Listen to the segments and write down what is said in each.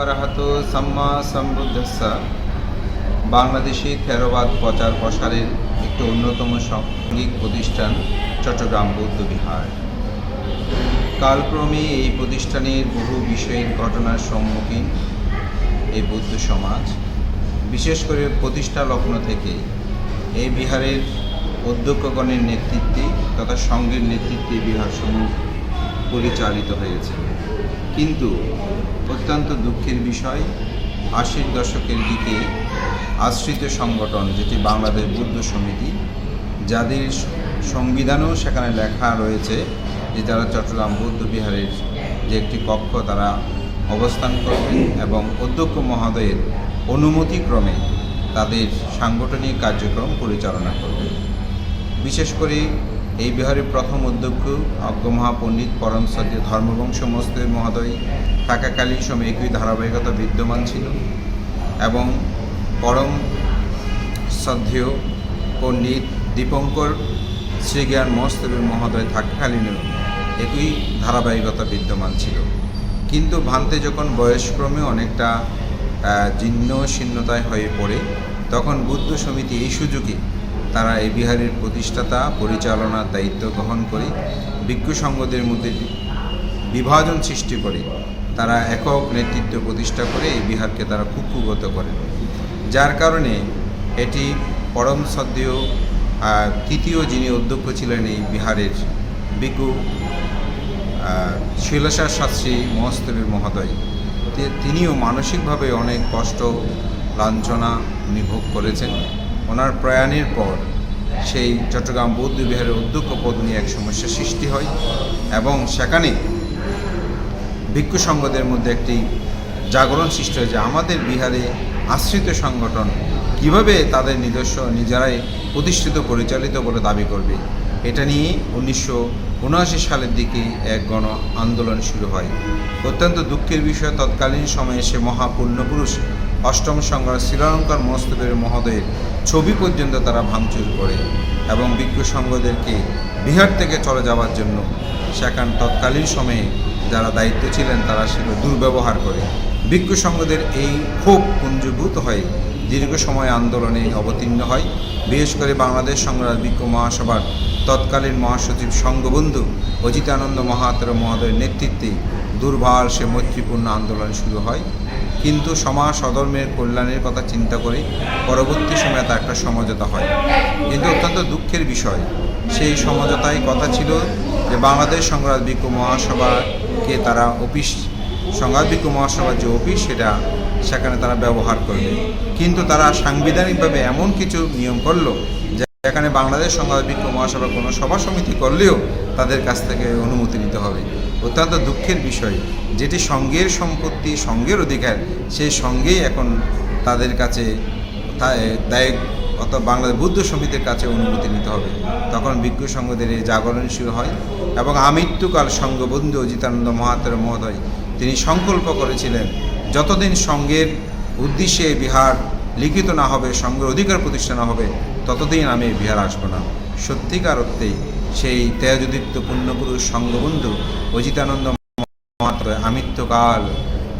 অরহত সাম্মা সমৃদ্ধস্যা বাংলাদেশি থেরোবাদ প্রচার প্রসারের একটি অন্যতম সাংঘিক প্রতিষ্ঠান চট্টগ্রাম বৌদ্ধ বিহার। কালক্রমে এই প্রতিষ্ঠানের বহু বিষয়ের ঘটনার সম্মুখীন এই বৌদ্ধ সমাজ, বিশেষ করে প্রতিষ্ঠা লগ্ন থেকে এই বিহারের অধ্যক্ষগণের নেতৃত্বে তথা সঙ্ঘের নেতৃত্বে বিহারসমূহ পরিচালিত হয়েছে। কিন্তু অত্যন্ত দুঃখের বিষয়, আশির দশকের দিকে আশ্রিত সংগঠন যেটি বাংলাদেশ বুদ্ধ সমিতি, যাদের সংবিধানেও সেখানে লেখা রয়েছে যে তারা চট্টগ্রাম বৌদ্ধ বিহারের যে একটি কক্ষ তারা অবস্থান করবেন এবং অধ্যক্ষ মহোদয়ের অনুমতিক্রমে তাদের সাংগঠনিক কার্যক্রম পরিচালনা করবেন। বিশেষ করে এই বিহারের প্রথম অধ্যক্ষ অজ্ঞমহাপণ্ডিত পরম সদ্য ধর্মবংশ মস্তের মহোদয় থাকাকালীন সময় একই ধারাবাহিকতা বিদ্যমান ছিল এবং পরম শ্রদ্ধেয় পণ্ডিত দীপঙ্কর শ্রীজ্ঞান মস্তবের মহোদয় থাকাকালীনও একই ধারাবাহিকতা বিদ্যমান ছিল। কিন্তু ভান্তে যখন বয়সক্রমে অনেকটা জীর্ণ শীর্ণতায় হয়ে পড়ে, তখন বুদ্ধ সমিতি এই সুযোগে তারা এই বিহারের প্রতিষ্ঠাতা, পরিচালনার দায়িত্ব গ্রহণ করে, ভিক্ষু সংঘদের মধ্যে বিভাজন সৃষ্টি করে। তারা একক নেতৃত্ব প্রতিষ্ঠা করে এই বিহারকে তারা কুক্ষুগত করেন যার কারণে এটি পরম সদ্যেয় তৃতীয় যিনি অধ্যক্ষ ছিলেন এই বিহারের বিকু শৈলসার শাস্ত্রী মহস্তবীর মহোদয় তিনিও মানসিকভাবে অনেক কষ্ট, লাঞ্ছনা উনি ভোগ করেছেন। ওনার প্রয়াণের পর সেই চট্টগ্রাম বৌদ্ধ বিহারের অধ্যক্ষ পদ নিয়ে এক সমস্যা সৃষ্টি হয় এবং সেখানে ভিক্ষু সংঘদের মধ্যে একটি জাগরণ সৃষ্টি হয় যে আমাদের বিহারে আশ্রিত সংগঠন কীভাবে তাদের নিজস্ব নিজেরাই প্রতিষ্ঠিত, পরিচালিত বলে দাবি করবে, এটা নিয়ে উনিশশো উনআশি সালের দিকে এক গণ আন্দোলন শুরু হয়। অত্যন্ত দুঃখের বিষয়, তৎকালীন সময়ে সে মহাপুণ্যপুরুষ অষ্টম সংগ্রাম শ্রীলঙ্কার মস্তবের মহোদয়ের ছবি পর্যন্ত তারা ভাঙচুর করে এবং ভিক্ষু সংঘদেরকে বিহার থেকে চলে যাওয়ার জন্য সেখান তৎকালীন সময়ে যারা দায়িত্ব ছিলেন তারা সেগুলো দুর্ব্যবহার করে। ভিক্ষু সংঘদের এই ক্ষোভ পুঞ্জীভূত হয়ে দীর্ঘ সময় আন্দোলনে অবতীর্ণ হয়। বিশেষ করে বাংলাদেশ সংগ্রাম ভিক্ষু মহাসভার তৎকালীন মহাসচিব সংঘবন্ধু অজিতানন্দ মহাতর মহোদয়ের নেতৃত্বে দুর্বল সে মৈত্রীপূর্ণ আন্দোলন শুরু হয়। কিন্তু সমাজ অধর্মের কল্যাণের কথা চিন্তা করে পরবর্তী সময়ে তা একটা সমঝোতা হয়। কিন্তু অত্যন্ত দুঃখের বিষয়, সেই সমঝোতায় কথা ছিল যে বাংলাদেশ সংগ্রাম বিজ্ঞ মহাসভাকে তারা অফিস, সংঘাত বিজ্ঞ মহাসভার যে অফিস সেটা সেখানে তারা ব্যবহার করবে। কিন্তু তারা সাংবিধানিকভাবে এমন কিছু নিয়ম করল এখানে বাংলাদেশ সংবাদ বিজ্ঞ মহাসভা কোনো সভা সমিতি করলেও তাদের কাছ থেকে অনুমতি নিতে হবে। অত্যন্ত দুঃখের বিষয়, যেটি সঙ্গের সম্পত্তি, সঙ্গের অধিকার, সেই সঙ্গেই এখন তাদের কাছে দায়িক অর্থাৎ বাংলাদেশ বুদ্ধ সমিতির কাছে অনুমতি নিতে হবে। তখন ভিক্ষু সংঘদের এই জাগরণ শুরু হয় এবং আমৃত্যুকাল সংঘবন্ধু অজিতানন্দ মহাতের মহোদয়, তিনি সংকল্প করেছিলেন, যতদিন সঙ্ঘের উদ্দেশ্যে বিহার লিখিত না হবে সঙ্ঘের অধিকার প্রতিষ্ঠা না হবে ততদিন আমি বিহার আসব না। সত্যিকার অর্থেই সেই তেজদীপ্ত পুণ্যপুরুষ সঙ্গবন্ধু অজিতানন্দ মাত্র আমৃত্যকাল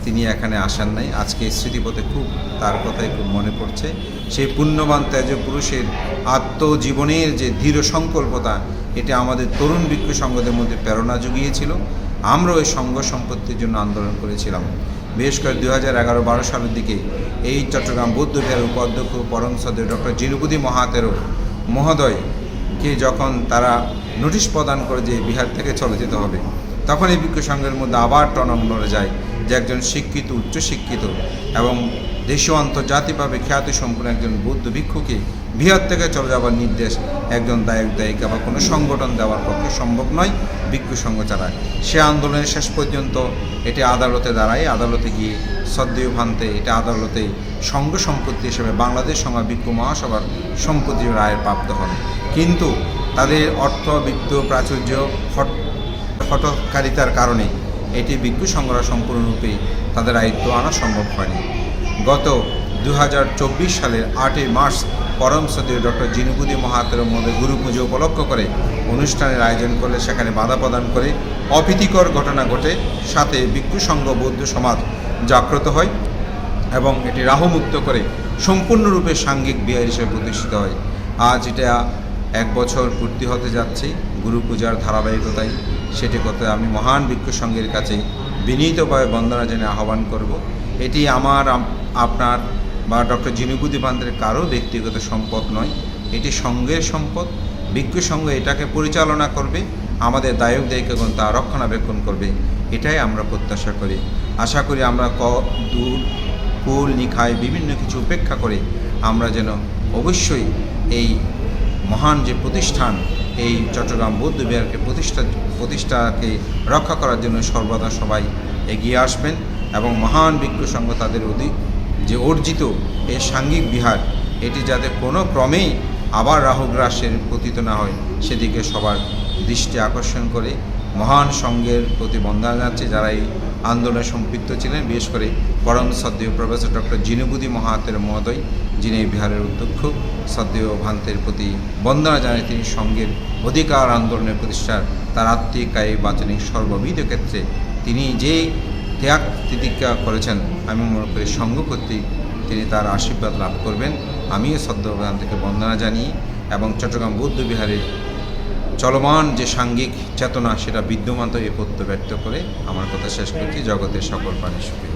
তিনি এখানে আসেন নাই। আজকে স্মৃতিপথে খুব তার কথাই খুব মনে পড়ছে। সেই পুণ্যবান ত্যাজ পুরুষের আত্মজীবনের যে দৃঢ় সংকল্পতা, এটা আমাদের তরুণ ভিক্ষু সংঘদের মধ্যে প্রেরণা জুগিয়েছিল। আমরাও এই সংঘ সম্পত্তির জন্য আন্দোলন করেছিলাম। বিশেষ করে দু হাজার এগারো বারো সালের দিকে এই চট্টগ্রাম বৌদ্ধ বিহারের উপাধ্যক্ষ পরম সদর ডক্টর জিনুবুদি মহাতেরো মহোদয়কে যখন তারা নোটিশ প্রদান করে যে বিহার থেকে চলে যেতে হবে তখন এই ভিক্ষু সংঘের মধ্যে আবার টনক নড়ে যায় যে একজন শিক্ষিত উচ্চশিক্ষিত এবং দেশীয় আন্তর্জাতিকভাবে খ্যাতি সম্পন্ন একজন বৌদ্ধ ভিক্ষুকে বিহার থেকে চলে যাওয়ার নির্দেশ একজন দায়ক দায়িকা বা কোনো সংগঠন দেওয়ার পক্ষে সম্ভব নয়। ভিক্ষু সংঘ ছাড়া সে আন্দোলনের শেষ পর্যন্ত এটি আদালতে দাঁড়ায়। আদালতে গিয়ে সদ্দেয় ভান্তে এটা আদালতে সংঘ সম্পত্তি হিসেবে বাংলাদেশ সংঘ ভিক্ষু মহাসভার সম্পত্তি রায়ের প্রাপ্ত হন। কিন্তু তাদের অর্থ, বিত্ত, প্রাচুর্য, হট হটকারিতার কারণে এটি ভিক্ষু সংগ্রহ সম্পূর্ণরূপে তাদের আয়ত্ত আনা সম্ভব হয়নি। গত দু হাজার চব্বিশ সালের আটই মার্চ পরম সদীয় ডক্টর জিনুকুদি মহাতের মধ্যে গুরু পুজো উপলক্ষ করে অনুষ্ঠানের আয়োজন করলে সেখানে বাধা প্রদান করে অপ্রীতিকর ঘটনা ঘটে। সাথে ভিক্ষু সংঘ বৌদ্ধ সমাজ জাগ্রত হয় এবং এটি রাহুমুক্ত করে সম্পূর্ণরূপে সাঙ্গিক বিহার হিসেবে প্রতিষ্ঠিত হয়। আজ এটা এক বছর পূর্তি হতে যাচ্ছে গুরু পূজার ধারাবাহিকতায়। সেটি করতে আমি মহান ভিক্ষু সংঘের কাছে বিনীতভাবে বন্দনা জেনে আহ্বান করব। এটি আমার আপনার বা ডক্টর জিনুবুদ্দি পান্তের কারও ব্যক্তিগত সম্পদ নয়। এটি সংঘের সম্পদ। ভিক্ষু সংঘ এটাকে পরিচালনা করবে, আমাদের দায়ক দায়িকাগণ তা রক্ষণাবেক্ষণ করবে, এটাই আমরা প্রত্যাশা করি। আশা করি আমরা ক দূর কুল, নিখায় বিভিন্ন কিছু উপেক্ষা করে আমরা যেন অবশ্যই এই মহান যে প্রতিষ্ঠান, এই চট্টগ্রাম বৌদ্ধ বিহারকে প্রতিষ্ঠা, প্রতিষ্ঠাকে রক্ষা করার জন্য সর্বদা সবাই এগিয়ে আসবেন এবং মহান ভিক্ষু সংঘ তাদের অধিক যে অর্জিত এই সাঙ্গিক বিহার, এটি যাতে কোনো ক্রমেই আবার রাহুগ্রাসের পতিত না হয়, সেদিকে সবার দৃষ্টি আকর্ষণ করে মহান সংঘের প্রতি বন্দনা জানাচ্ছে যারা এই আন্দোলনে সম্পৃক্ত ছিলেন, বিশেষ করে পরম শ্রদ্ধেয় প্রফেসর ডক্টর জিনুবুদি মহাতের মহোদয়, যিনি এই বিহারের অধ্যক্ষ, শ্রদ্ধেয় ভান্তের প্রতি বন্দনা জানায় তিনি সংঘের অধিকার আন্দোলনের প্রতিষ্ঠার তার আত্মিক কায়িক বাচনিক সর্ববিধ ক্ষেত্রে তিনি যে ত্যাগ তিতিক্ষা করেছেন। আমি মনে করি সঙ্গ কর্তৃক তিনি তার আশীর্বাদ লাভ করবেন। আমিও শ্রদ্ধা থেকে বন্দনা জানি এবং চট্টগ্রাম বৌদ্ধবিহারের চলমান যে সাঙ্গিক চেতনা, সেটা বিদ্যমান তো এ পত্য ব্যক্ত করে আমার কথা শেষ করছি। জগতের সকল প্রাণী সুখী।